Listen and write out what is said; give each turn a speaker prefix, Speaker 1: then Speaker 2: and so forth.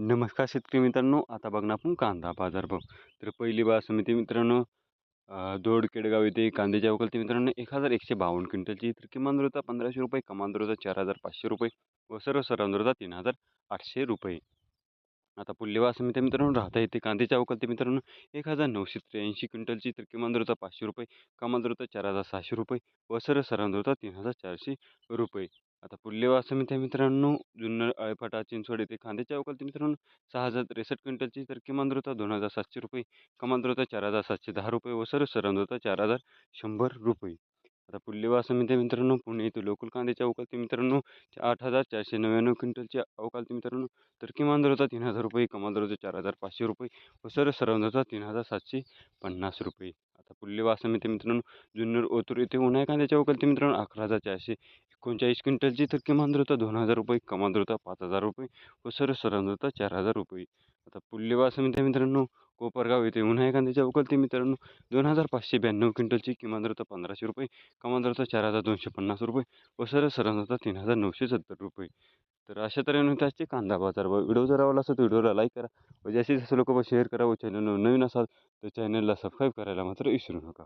Speaker 1: नमस्कार शेतकरी मित्रांनो आता बघणार आपण कांदा बाजारभाव तर पहिली बार समिती मित्रांनो अ, दोड केडगाव येथे कांद्याच्या अवकालती मित्रांनो एक हजार एकशे बावन्न क्विंटलची तर किमान दर पंधराशे रुपये कमान दर चार हजार पाचशे रुपये व सर्व सराव तीन हजार आठशे रुपये. आता पुढली समिती मित्रांनो राहता येते कांद्याच्या अवकलते मित्रांनो एक हजार नऊशे त्र्याऐंशी क्विंटलची तर किमान दर पाचशे रुपये कमान दर चार हजार सहाशे रुपये व सर्व सराव तीन हजार चारशे रुपये. आता पुल्लेवा बार समिती मित्रांनो जुन्नर आळफाटा चिंचवड येथे कांद्याच्या अवकालती मित्रांनो सहा हजार त्रेसष्ट क्विंटलची तर किमान दर दोन हजार सातशे रुपये. कमाल दर चार हजार सातशे दहा रुपये व सर्व सराव चार हजार शंभर रुपये. आता पुल्लेवा बार समिती मित्रांनो पुणे येथे लोकल कांद्याच्या अवकालती मित्रांनो आठ हजार चारशे नव्याण्णव क्विंटलची अवकालती मित्रांनो तर किमान दर तीन हजार रुपये. कमाल दर चार हजार पाचशे रुपये व सर्व सराव तीन हजार सातशे पन्नास रुपये. आता पुल्लेवा समिती मित्रांनो जुन्नर ओतूर येथे उन्हाळ्या कांद्याच्या अवकालती मित्रांनो अकरा हजार चारशे एकोणचाळीस क्विंटलची तर किमान होता दोन हजार रुपये कमाल होता पाच हजार रुपये व सर्व सराव होता चार हजार रुपये. आता पुढली बार मित्रांनो कोपरगाव येथे उन्हाळ्या कांद्याच्या अवकालती मित्रांनो दोन हजार पाचशे ब्याण्णव क्विंटलची किमान होता पंधराशे रुपये कमाल होता चार हजार दोनशे पन्नास रुपये व सर्व सराव होता तीन हजार नऊशे सत्तर रुपये. तर अशा तऱ्हेने त्याचे कांदा बाजार भाव व्हिडिओ जर आवडला असेल तर व्हिडिओला लाईक करा व जास्तीत जास्त लोक शेअर करा व चॅनल नवीन असाल तर चॅनलला सबस्क्राईब करायला मात्र विसरू नका.